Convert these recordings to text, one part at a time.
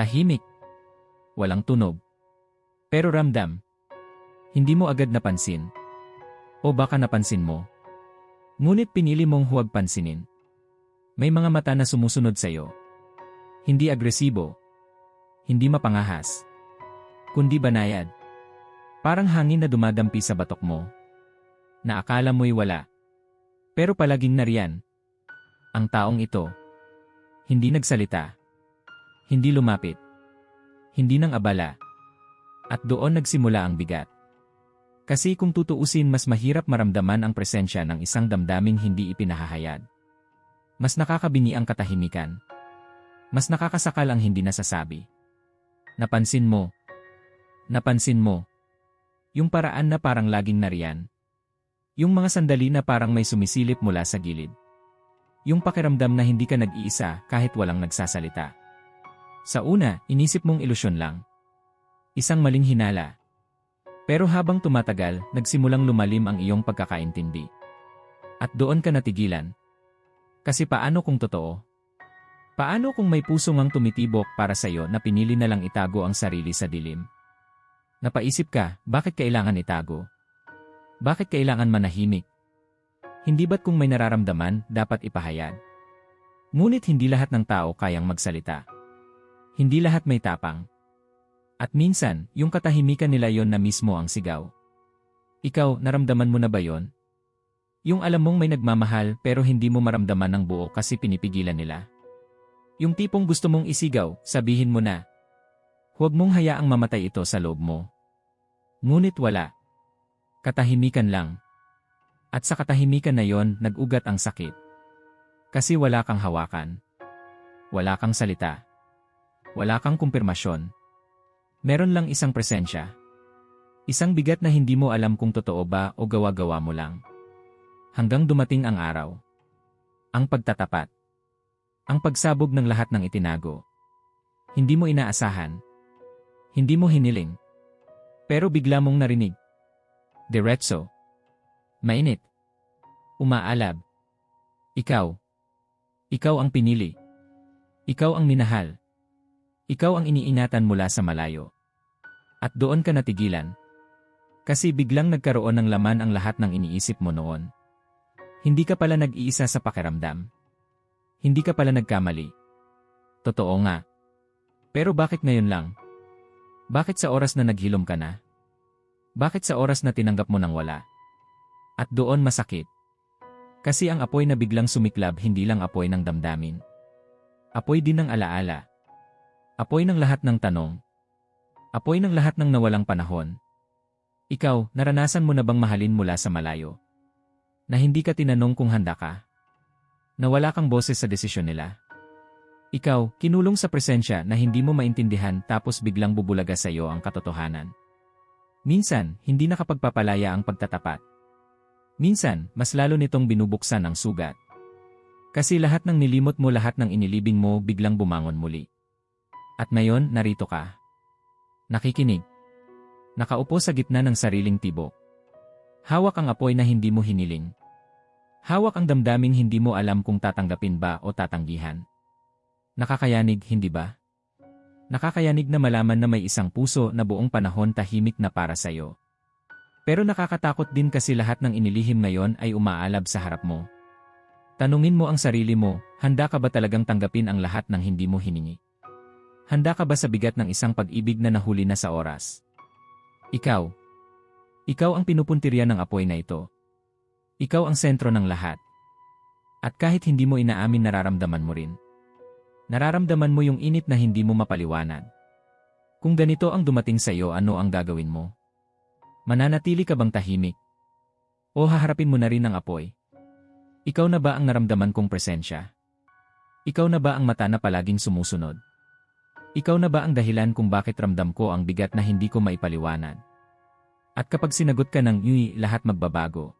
Tahimik. Walang tunog. Pero ramdam. Hindi mo agad napansin. O baka napansin mo. Ngunit pinili mong huwag pansinin. May mga mata na sumusunod sa'yo. Hindi agresibo. Hindi mapangahas. Kundi banayad. Parang hangin na dumadampi sa batok mo. Na akala mo'y wala. Pero palaging nariyan. Ang taong ito. Hindi nagsalita. Hindi lumapit. Hindi nang abala. At doon nagsimula ang bigat. Kasi kung tutuusin mas mahirap maramdaman ang presensya ng isang damdaming hindi ipinahahayag. Mas nakakabini ang katahimikan. Mas nakakasakal ang hindi nasasabi. Napansin mo. Napansin mo. Yung paraan na parang laging nariyan. Yung mga sandali na parang may sumisilip mula sa gilid. Yung pakiramdam na hindi ka nag-iisa kahit walang nagsasalita. Sa una, inisip mong ilusyon lang. Isang maling hinala. Pero habang tumatagal, nagsimulang lumalim ang iyong pagkakaintindi. At doon ka natigilan. Kasi paano kung totoo? Paano kung may puso ngang tumitibok para sa iyo na pinili na lang itago ang sarili sa dilim? Napaisip ka, bakit kailangan itago? Bakit kailangan manahimik? Hindi ba't kung may nararamdaman, dapat ipahayag? Ngunit hindi lahat ng tao kayang magsalita. Hindi lahat may tapang. At minsan, yung katahimikan nila yon na mismo ang sigaw. Ikaw, naramdaman mo na ba yon? Yung alam mong may nagmamahal pero hindi mo maramdaman ng buo kasi pinipigilan nila. Yung tipong gusto mong isigaw, sabihin mo na. Huwag mong hayaang mamatay ito sa loob mo. Ngunit wala. Katahimikan lang. At sa katahimikan na yon, nag-ugat ang sakit. Kasi wala kang hawakan. Wala kang salita. Wala kang kumpirmasyon. Meron lang isang presensya. Isang bigat na hindi mo alam kung totoo ba o gawa-gawa mo lang. Hanggang dumating ang araw. Ang pagtatapat. Ang pagsabog ng lahat ng itinago. Hindi mo inaasahan. Hindi mo hiniling. Pero bigla mong narinig. Diretso. Mainit. Umaalab. Ikaw. Ikaw ang pinili. Ikaw ang minahal. Ikaw ang iniingatan mula sa malayo. At doon ka natigilan. Kasi biglang nagkaroon ng laman ang lahat ng iniisip mo noon. Hindi ka pala nag-iisa sa pakiramdam. Hindi ka pala nagkamali. Totoo nga. Pero bakit ngayon lang? Bakit sa oras na naghilom ka na? Bakit sa oras na tinanggap mo nang wala? At doon masakit. Kasi ang apoy na biglang sumiklab hindi lang apoy ng damdamin. Apoy din ng alaala. Apoy ng lahat ng tanong. Apoy ng lahat ng nawalang panahon. Ikaw, naranasan mo na bang mahalin mula sa malayo? Na hindi ka tinanong kung handa ka? Na wala kang boses sa desisyon nila? Ikaw, kinulong sa presensya na hindi mo maintindihan tapos biglang bubulaga sa iyo ang katotohanan. Minsan, hindi nakapagpapalaya ang pagtatapat. Minsan, mas lalo nitong binubuksan ang sugat. Kasi lahat ng nilimot mo lahat ng inilibing mo biglang bumangon muli. At ngayon, narito ka. Nakikinig. Nakaupo sa gitna ng sariling tibok. Hawak ang apoy na hindi mo hiniling. Hawak ang damdaming hindi mo alam kung tatanggapin ba o tatanggihan. Nakakayanig, hindi ba? Nakakayanig na malaman na may isang puso na buong panahon tahimik na para sa'yo. Pero nakakatakot din kasi lahat ng inilihim ngayon ay umaalab sa harap mo. Tanungin mo ang sarili mo, handa ka ba talagang tanggapin ang lahat ng hindi mo hiningi? Handa ka ba sa bigat ng isang pag-ibig na nahuli na sa oras? Ikaw. Ikaw ang pinupuntirya ng apoy na ito. Ikaw ang sentro ng lahat. At kahit hindi mo inaamin nararamdaman mo rin. Nararamdaman mo yung init na hindi mo mapaliwanag. Kung ganito ang dumating sa iyo, ano ang gagawin mo? Mananatili ka bang tahimik? O haharapin mo na rin ang apoy? Ikaw na ba ang naramdaman kong presensya? Ikaw na ba ang mata na palaging sumusunod? Ikaw na ba ang dahilan kung bakit ramdam ko ang bigat na hindi ko maipaliwanag? At kapag sinagot ka ng yui, lahat magbabago.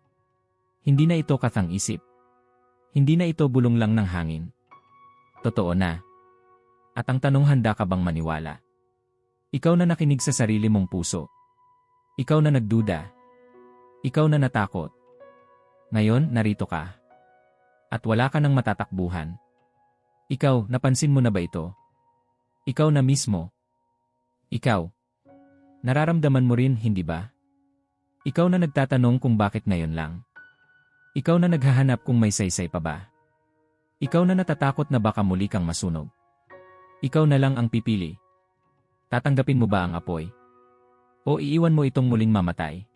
Hindi na ito katang isip. Hindi na ito bulong lang ng hangin. Totoo na. At ang tanong handa ka bang maniwala? Ikaw na nakinig sa sarili mong puso. Ikaw na nagduda. Ikaw na natakot. Ngayon, narito ka. At wala ka ng matatakbuhan. Ikaw, napansin mo na ba ito? Ikaw na mismo. Ikaw. Nararamdaman mo rin, hindi ba? Ikaw na nagtatanong kung bakit ngayon lang. Ikaw na naghahanap kung may saysay pa ba. Ikaw na natatakot na baka muli kang masunog. Ikaw na lang ang pipili. Tatanggapin mo ba ang apoy? O iiwan mo itong muling mamatay?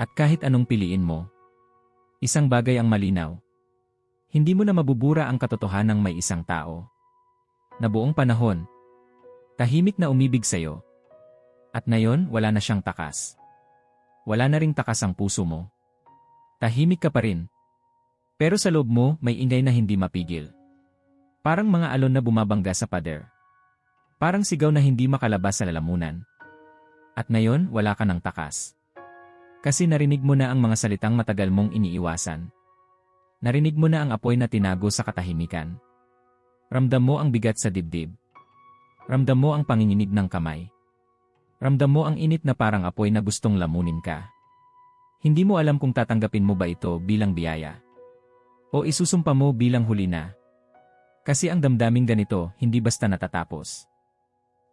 At kahit anong piliin mo, isang bagay ang malinaw. Hindi mo na mabubura ang katotohanang may isang tao. Na buong panahon, tahimik na umibig sa'yo. At ngayon, wala na siyang takas. Wala na ring takas ang puso mo. Tahimik ka pa rin. Pero sa loob mo, may ingay na hindi mapigil. Parang mga alon na bumabangga sa pader. Parang sigaw na hindi makalabas sa lalamunan. At ngayon, wala ka ng takas. Kasi narinig mo na ang mga salitang matagal mong iniiwasan. Narinig mo na ang apoy na tinago sa katahimikan. Ramdam mo ang bigat sa dibdib. Ramdam mo ang panginginig ng kamay. Ramdam mo ang init na parang apoy na gustong lamunin ka. Hindi mo alam kung tatanggapin mo ba ito bilang biyaya. O isusumpa mo bilang huli na. Kasi ang damdaming ganito hindi basta natatapos.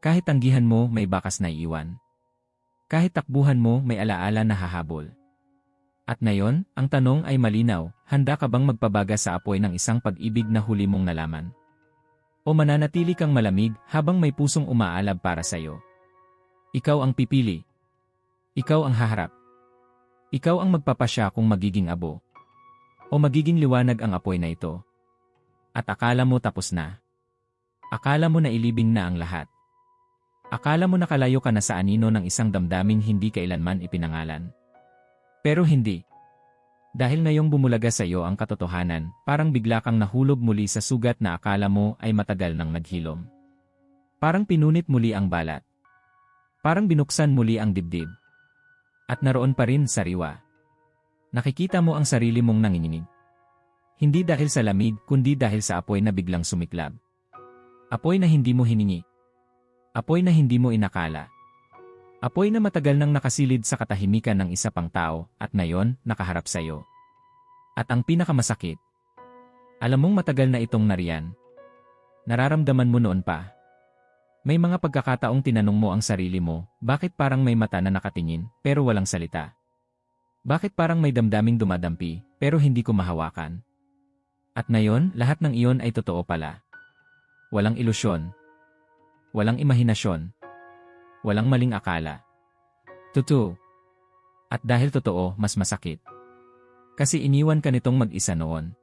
Kahit tanggihan mo may bakas na iiwan. Kahit takbuhan mo, may alaala na hahabol. At ngayon, ang tanong ay malinaw, handa ka bang magpabaga sa apoy ng isang pag-ibig na huli mong nalaman? O mananatili kang malamig habang may pusong umaalab para sa'yo? Ikaw ang pipili. Ikaw ang haharap. Ikaw ang magpapasya kung magiging abo. O magiging liwanag ang apoy na ito. At akala mo tapos na. Akala mo na ilibing na ang lahat. Akala mo nakalayo ka na sa anino ng isang damdaming hindi kailanman ipinangalan. Pero hindi. Dahil ngayong bumulaga sa iyo ang katotohanan, parang bigla kang nahulog muli sa sugat na akala mo ay matagal nang naghilom. Parang pinunit muli ang balat. Parang binuksan muli ang dibdib. At naroon pa rin sariwa. Nakikita mo ang sarili mong nanginginig. Hindi dahil sa lamig, kundi dahil sa apoy na biglang sumiklab. Apoy na hindi mo hiningi. Apoy na hindi mo inakala. Apoy na matagal nang nakasilid sa katahimikan ng isa pang tao at ngayon nakaharap sa iyo. At ang pinakamasakit, alam mong matagal na itong nariyan. Nararamdaman mo noon pa. May mga pagkakataong tinanong mo ang sarili mo, bakit parang may mata na nakatingin pero walang salita? Bakit parang may damdaming dumadampi pero hindi ko mahawakan? At ngayon, lahat ng iyon ay totoo pala. Walang ilusyon, Walang imahinasyon. Walang maling akala. Totoo. At dahil totoo, mas masakit. Kasi iniwan ka nitong mag-isa noon.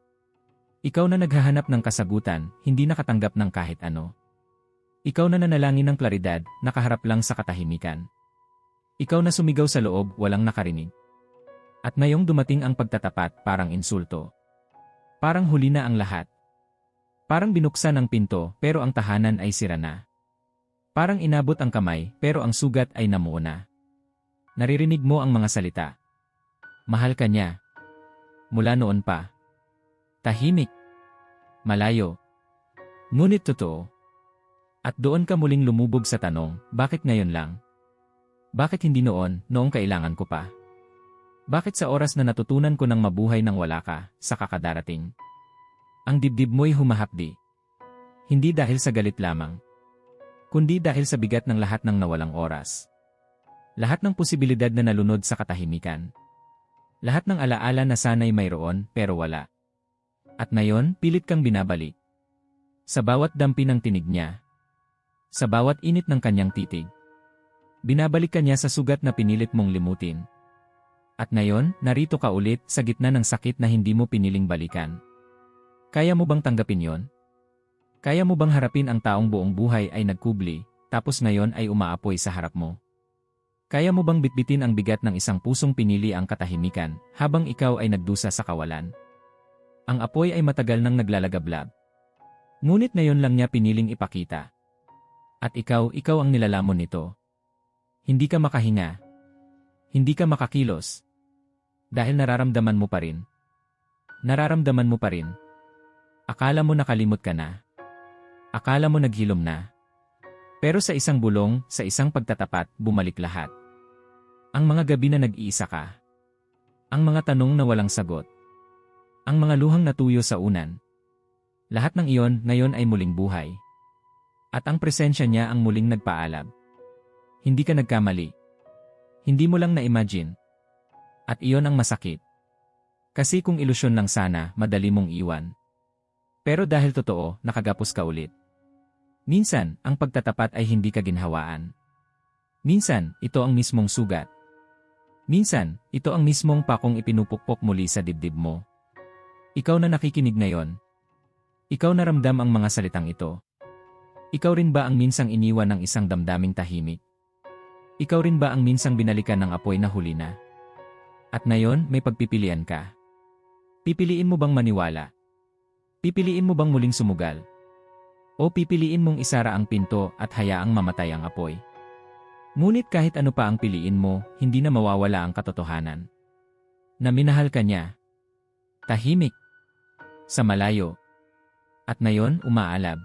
Ikaw na naghahanap ng kasagutan, hindi nakatanggap ng kahit ano. Ikaw na nanalangin ng klaridad, nakaharap lang sa katahimikan. Ikaw na sumigaw sa loob, walang nakarinig. At ngayong dumating ang pagtatapat, parang insulto. Parang huli na ang lahat. Parang binuksan ang pinto, pero ang tahanan ay sira na. Parang inabot ang kamay, pero ang sugat ay namuuna. Naririnig mo ang mga salita. Mahal ka niya. Mula noon pa. Tahimik. Malayo. Ngunit totoo. At doon ka muling lumubog sa tanong, bakit ngayon lang? Bakit hindi noon, noong kailangan ko pa? Bakit sa oras na natutunan ko ng mabuhay ng wala ka, sa kakadarating? Ang dibdib mo'y humahapdi. Hindi dahil sa galit lamang, kundi dahil sa bigat ng lahat ng nawalang oras. Lahat ng posibilidad na nalunod sa katahimikan. Lahat ng alaala na sanay mayroon pero wala. At ngayon, pilit kang binabalik. Sa bawat dampi ng tinig niya. Sa bawat init ng kanyang titig. Binabalik ka niya sa sugat na pinilit mong limutin. At ngayon, narito ka ulit sa gitna ng sakit na hindi mo piniling balikan. Kaya mo bang tanggapin yon? Kaya mo bang harapin ang taong buong buhay ay nagkubli, tapos ngayon ay umaapoy sa harap mo? Kaya mo bang bitbitin ang bigat ng isang pusong pinili ang katahimikan, habang ikaw ay nagdusa sa kawalan? Ang apoy ay matagal nang naglalagablab. Ngunit ngayon lang niya piniling ipakita. At ikaw, ikaw ang nilalamon nito. Hindi ka makahinga. Hindi ka makakilos. Dahil nararamdaman mo pa rin. Nararamdaman mo pa rin. Akala mo nakalimot ka na. Akala mo naghilom na. Pero sa isang bulong, sa isang pagtatapat, bumalik lahat. Ang mga gabi na nag-iisa ka. Ang mga tanong na walang sagot. Ang mga luhang natuyo sa unan. Lahat ng iyon ngayon ay muling buhay. At ang presensya niya ang muling nagpaalab. Hindi ka nagkamali. Hindi mo lang na-imagine. At iyon ang masakit. Kasi kung ilusyon lang sana, madali mong iwan. Pero dahil totoo, nakagapos ka ulit. Minsan, ang pagtatapat ay hindi ka ginhawaan. Minsan, ito ang mismong sugat. Minsan, ito ang mismong pakong ipinupukpok muli sa dibdib mo. Ikaw na nakikinig ngayon. Ikaw na ramdam ang mga salitang ito. Ikaw rin ba ang minsang iniwan ng isang damdaming tahimik? Ikaw rin ba ang minsang binalikan ng apoy na huli na? At ngayon, may pagpipilian ka. Pipiliin mo bang maniwala? Pipiliin mo bang muling sumugal? O pipiliin mong isara ang pinto at hayaang mamatay ang apoy? Ngunit kahit ano pa ang piliin mo, hindi na mawawala ang katotohanan. Na minahal ka niya. Tahimik. Sa malayo. At ngayon, umaalab.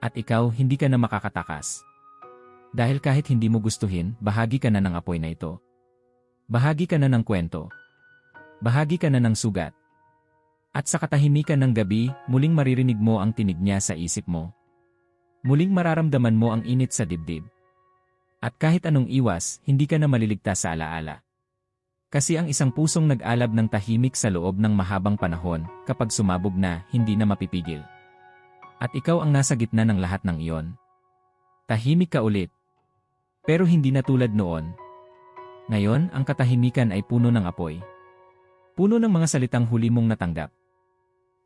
At ikaw, hindi ka na makakatakas. Dahil kahit hindi mo gustuhin, bahagi ka na ng apoy na ito. Bahagi ka na ng kwento. Bahagi ka na ng sugat. At sa katahimikan ng gabi, muling maririnig mo ang tinig niya sa isip mo. Muling mararamdaman mo ang init sa dibdib. At kahit anong iwas, hindi ka na maliligtas sa alaala. Kasi ang isang pusong nag-alab ng tahimik sa loob ng mahabang panahon, kapag sumabog na, hindi na mapipigil. At ikaw ang nasa gitna ng lahat ng iyon. Tahimik ka ulit. Pero hindi na tulad noon. Ngayon, ang katahimikan ay puno ng apoy. Puno ng mga salitang huli mong natanggap.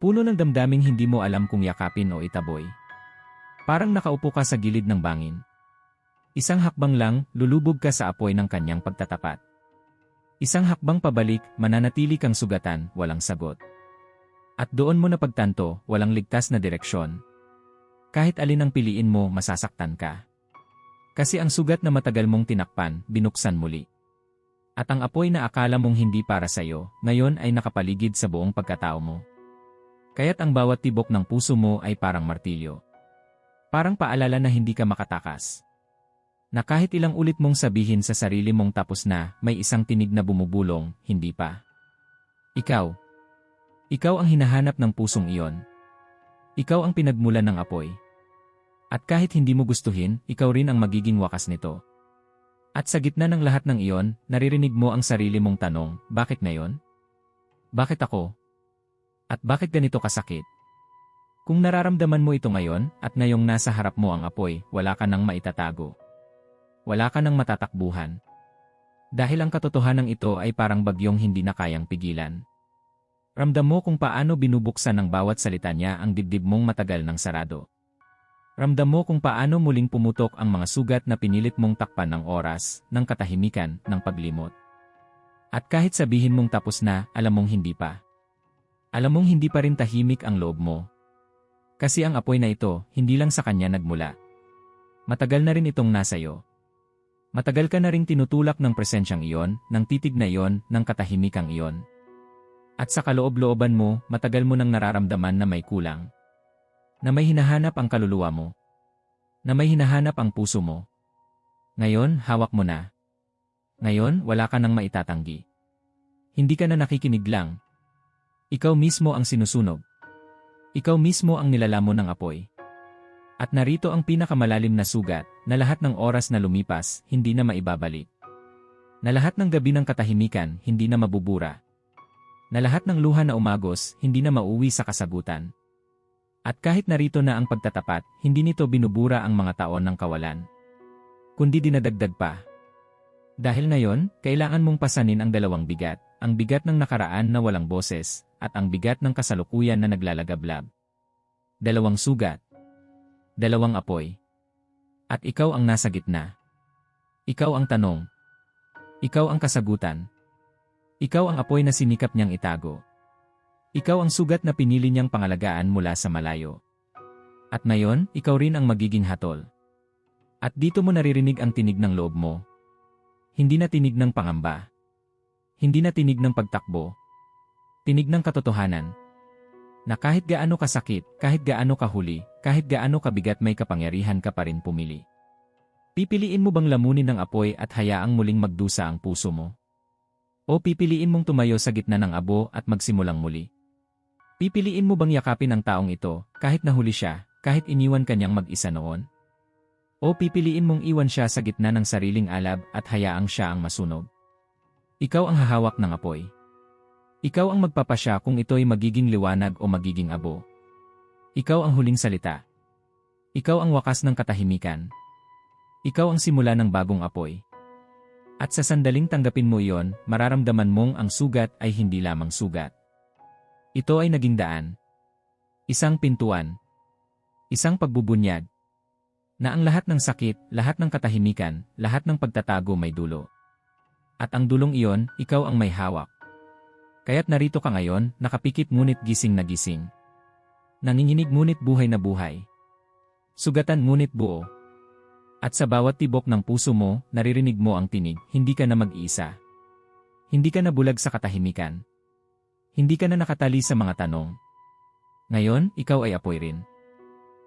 Puno ng damdaming hindi mo alam kung yakapin o itaboy. Parang nakaupo ka sa gilid ng bangin. Isang hakbang lang, lulubog ka sa apoy ng kanyang pagtatapat. Isang hakbang pabalik, mananatili kang sugatan, walang sagot. At doon mo napagtanto, walang ligtas na direksyon. Kahit alin ang piliin mo, masasaktan ka. Kasi ang sugat na matagal mong tinakpan, binuksan muli. At ang apoy na akala mong hindi para sa'yo, ngayon ay nakapaligid sa buong pagkatao mo. Kaya't ang bawat tibok ng puso mo ay parang martilyo. Parang paalala na hindi ka makatakas. Na kahit ilang ulit mong sabihin sa sarili mong tapos na, may isang tinig na bumubulong, hindi pa. Ikaw, ikaw ang hinahanap ng pusong iyon. Ikaw ang pinagmulan ng apoy. At kahit hindi mo gustuhin, ikaw rin ang magiging wakas nito. At sa gitna ng lahat ng iyon, naririnig mo ang sarili mong tanong, bakit ngayon? Bakit ako? At bakit ganito kasakit? Kung nararamdaman mo ito ngayon, at ngayong nasa harap mo ang apoy, wala ka nang maitatago. Wala ka nang matatakbuhan. Dahil ang katotohanan ito ay parang bagyong hindi na kayang pigilan. Ramdam mo kung paano binubuksan ng bawat salita niya ang dibdib mong matagal ng sarado. Ramdam mo kung paano muling pumutok ang mga sugat na pinilit mong takpan ng oras, ng katahimikan, ng paglimot. At kahit sabihin mong tapos na, alam mong hindi pa. Alam mong hindi pa rin tahimik ang loob mo. Kasi ang apoy na ito, hindi lang sa kanya nagmula. Matagal na rin itong nasa iyo. Matagal ka na ring tinutulak ng presensyang iyon, ng titig na iyon, ng katahimikang iyon. At sa kaloob-looban mo, matagal mo nang nararamdaman na may kulang. Na may hinahanap ang kaluluwa mo. Na may hinahanap ang puso mo. Ngayon, hawak mo na. Ngayon, wala ka nang maitatanggi. Hindi ka na nakikinig lang. Ikaw mismo ang sinusunog. Ikaw mismo ang nilalamon ng apoy. At narito ang pinakamalalim na sugat, na lahat ng oras na lumipas, hindi na maibabalik. Na lahat ng gabi ng katahimikan, hindi na mabubura na lahat ng luha na umagos, hindi na mauwi sa kasagutan. At kahit narito na ang pagtatapat, hindi nito binubura ang mga taon ng kawalan. Kundi dinadagdag pa. Dahil ngayon, kailangan mong pasanin ang dalawang bigat, ang bigat ng nakaraan na walang boses, at ang bigat ng kasalukuyan na naglalagablab. Dalawang sugat. Dalawang apoy. At ikaw ang nasa gitna. Ikaw ang tanong. Ikaw ang kasagutan. Ikaw ang apoy na sinikap niyang itago. Ikaw ang sugat na pinili niyang pangalagaan mula sa malayo. At ngayon, ikaw rin ang magiging hatol. At dito mo naririnig ang tinig ng loob mo. Hindi na tinig ng pangamba. Hindi na tinig ng pagtakbo. Tinig ng katotohanan. Na kahit gaano kasakit, kahit gaano kahuli, kahit gaano kabigat may kapangyarihan ka pa rin pumili. Pipiliin mo bang lamunin ng apoy at hayaang muling magdusa ang puso mo? O pipiliin mong tumayo sa gitna ng abo at magsimulang muli? Pipiliin mo bang yakapin ang taong ito, kahit nahuli siya, kahit iniwan kanyang mag-isa noon? O pipiliin mong iwan siya sa gitna ng sariling alab at hayaang siya ang masunog? Ikaw ang hahawak ng apoy. Ikaw ang magpapasya kung ito'y magiging liwanag o magiging abo. Ikaw ang huling salita. Ikaw ang wakas ng katahimikan. Ikaw ang simula ng bagong apoy. At sa sandaling tanggapin mo iyon, mararamdaman mong ang sugat ay hindi lamang sugat. Ito ay naging daan. Isang pintuan. Isang pagbubunyag. Na ang lahat ng sakit, lahat ng katahimikan, lahat ng pagtatago may dulo. At ang dulong iyon, ikaw ang may hawak. Kaya't narito ka ngayon, nakapikit ngunit gising na gising. Nanginginig ngunit buhay na buhay. Sugatan ngunit buo. At sa bawat tibok ng puso mo, naririnig mo ang tinig, hindi ka na mag-iisa. Hindi ka na bulag sa katahimikan. Hindi ka na nakatali sa mga tanong. Ngayon, ikaw ay apoy rin.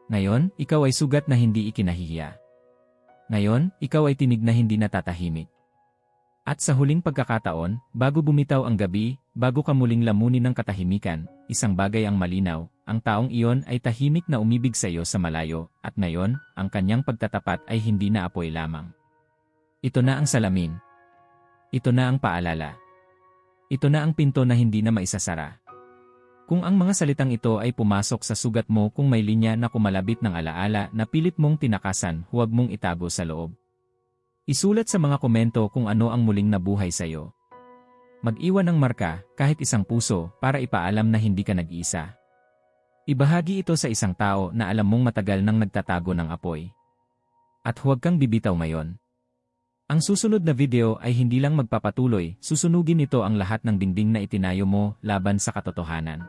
Ngayon, ikaw ay sugat na hindi ikinahihiya. Ngayon, ikaw ay tinig na hindi natatahimik. At sa huling pagkakataon, bago bumitaw ang gabi, bago ka muling lamunin ng katahimikan, isang bagay ang malinaw, ang taong iyon ay tahimik na umibig sa iyo sa malayo, at ngayon, ang kanyang pagtatapat ay hindi na apoy lamang. Ito na ang salamin. Ito na ang paalala. Ito na ang pinto na hindi na maisasara. Kung ang mga salitang ito ay pumasok sa sugat mo kung may linya na kumalabit ng alaala na pilit mong tinakasan, huwag mong itago sa loob. Isulat sa mga komento kung ano ang muling nabuhay sa iyo. Mag-iwan ng marka, kahit isang puso, para ipaalam na hindi ka nag-iisa. Ibahagi ito sa isang tao na alam mong matagal nang nagtatago ng apoy. At huwag kang bibitaw ngayon. Ang susunod na video ay hindi lang magpapatuloy, susunugin ito ang lahat ng dingding na itinayo mo laban sa katotohanan.